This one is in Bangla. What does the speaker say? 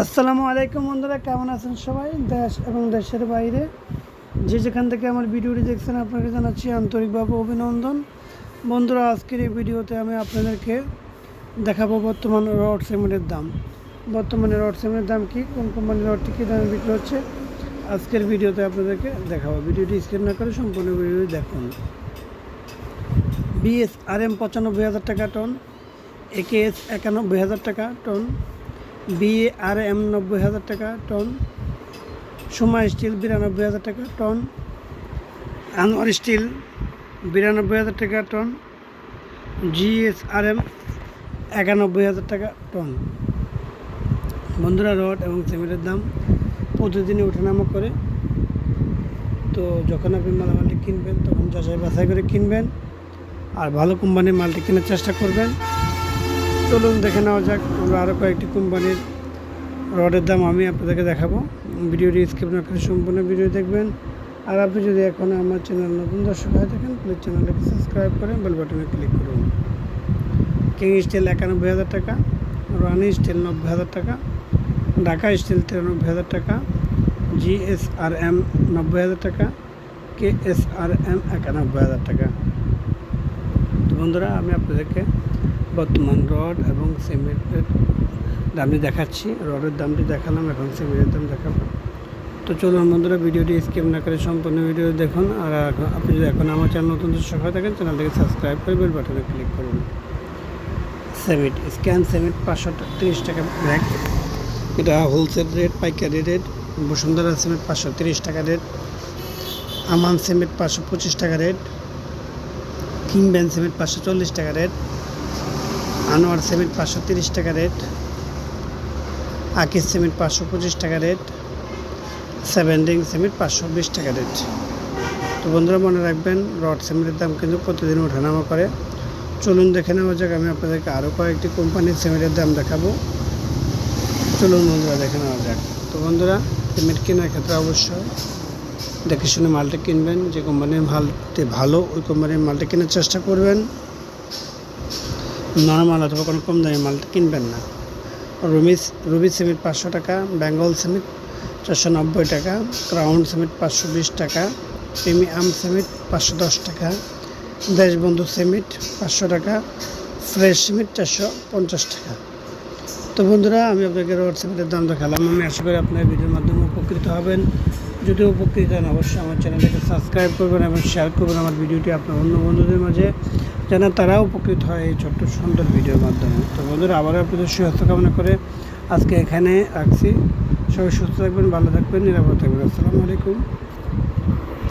আসসালামু আলাইকুম বন্ধুরা, কেমন আছেন সবাই? দেশ এবং দেশের বাইরে। যে যেখান থেকে আমার ভিডিওটি দেখছেন, আপনাকে জানাচ্ছি আন্তরিকভাবে অভিনন্দন। বন্ধুরা, আজকের এই ভিডিওতে আমি আপনাদেরকে দেখাবো বর্তমান রড সিমেন্টের দাম। বর্তমানে রড সিমেন্টের দাম কি, কোন কোম্পানির রডটি কী দামে বিক্রি হচ্ছে, আজকের ভিডিওতে আপনাদেরকে দেখাবো। ভিডিওটি স্ক্রিন না করে সম্পূর্ণ ভিডিওটি দেখুন। বিএস আর এম পঁচানব্বই হাজার টাকা টন একেএস একানব্বই হাজার টাকা টন বিএ আর এম নব্বই হাজার টাকা টন, সোমা স্টিল বিরানব্বই হাজার টাকা টন, আনোয়ার স্টিল বিরানব্বই হাজার টাকা টন জিএস আর এম একানব্বই হাজার টাকা টন। বন্ধুরা, রড এবং সিমেন্টের দাম প্রতিদিনই ওঠানামা করে। তো যখন আপনি মালামালটি কিনবেন, তখন যাচাই বাছাই করে কিনবেন। আর ভালো কোম্পানির মালটি কেনার চেষ্টা করবেন। চলুন দেখে নেওয়া যাক। আমরা আরও কয়েকটি কোম্পানির রডের দাম আমি আপনাদেরকে দেখাবো। ভিডিওটি স্কিপ না করে সম্পূর্ণ ভিডিও দেখবেন। আর আপনি যদি এখন আমার চ্যানেল নতুন দর্শক হয়ে থাকেন প্লিজ চ্যানেলটাকে সাবস্ক্রাইব করে বেল বাটনে ক্লিক করুন। কিং স্টিল একানব্বই হাজার টাকা রানি স্টিল নব্বই হাজার টাকা ঢাকা স্টিল তিরানব্বই হাজার টাকা জিএসআর এম নব্বই হাজার টাকা কে এস আর এম একানব্বই হাজার টাকা। তো বন্ধুরা, আমি আপনাদেরকে বর্তমান রড এবং সিমেন্টের দামটি দেখাচ্ছি। রডের দামটি দেখালাম এখন সিমেন্টের দাম দেখাবো। তো চলুন বন্ধুরা, ভিডিওটি স্কিপ না করে সম্পূর্ণ ভিডিও দেখুন। আর আপনি যদি এখন আমার চ্যানেল নতুন দর্শক হয়ে থাকেন, চ্যানেলটিকে সাবস্ক্রাইব করে বেল বাটনে ক্লিক করুন। সেমিট স্ক্যান সেমিট পাঁচশো তিরিশ টাকা ব্যাগ। এটা হোলসেল রেট, পাইকারি রেট। বসুন্ধরা সিমেন্ট পাঁচশো তিরিশ টাকা রেট। আমান সিমেন্ট পাঁচশো পঁচিশ টাকা রেট। কিং ব্যান সিমেন্ট পাঁচশো চল্লিশ টাকা রেট। আনোয়ার সিমেন্ট পাঁচশো তিরিশ টাকা রেট, আকিস সিমেন্ট পাঁচশো পঁচিশ টাকা রেট সেভেন্ডিং সিমেন্ট পাঁচশো বিশ টাকা রেট। তো বন্ধুরা, মনে রাখবেন, রড সিমেন্টের দাম কিন্তু প্রতিদিন ওঠানামা করে। চলুন দেখে নেওয়া যাক, আমি আপনাদেরকে আরও কয়েকটি কোম্পানির সিমেন্টের দাম দেখাবো। চলুন বন্ধুরা, দেখে নেওয়া যাক। তো বন্ধুরা, সিমেন্ট কেনার ক্ষেত্রে অবশ্যই দেখে শুনে মালটা কিনবেন। যে কোম্পানির মালটি ভালো, ওই কোম্পানির মালটা কেনার চেষ্টা করবেন। নর্মাল অথবা কোনো কম দামি মালটা কিনবেন না। রুমিস রুবি সিমেন্ট পাঁচশো টাকা, বেঙ্গল সিমেন্ট চারশো নব্বই টাকা, ক্রাউন সিমেন্ট পাঁচশো বিশ টাকা, প্রিমিয়াম সিমেন্ট পাঁচশো দশ টাকা, দেশবন্ধু সিমেন্ট পাঁচশো টাকা, ফ্রেশ সিমেন্ট চারশো পঞ্চাশ টাকা। তো বন্ধুরা, আমি আপনাকে রড সিমেন্টের দাম দেখালাম। আমি আশা করি আপনার ভিডিওর মাধ্যমে উপকৃত হবেন। যদি উপকৃত হন, অবশ্যই আমার চ্যানেলটাকে সাবস্ক্রাইব করবেন এবং শেয়ার করবেন আমার ভিডিওটি আপনার অন্য বন্ধুদের মাঝে। যেন তারা উপকৃত হয় এই ছোট্ট সুন্দর ভিডিওর মাধ্যমে। তো বন্ধুরা, আবারও আপনাদের সুস্বাস্থ্য কামনা করে আজকে এখানে রাখছি। সবাই সুস্থ থাকবেন, ভালো থাকবেন, নিরাপদ থাকবেন। আসসালামু আলাইকুম।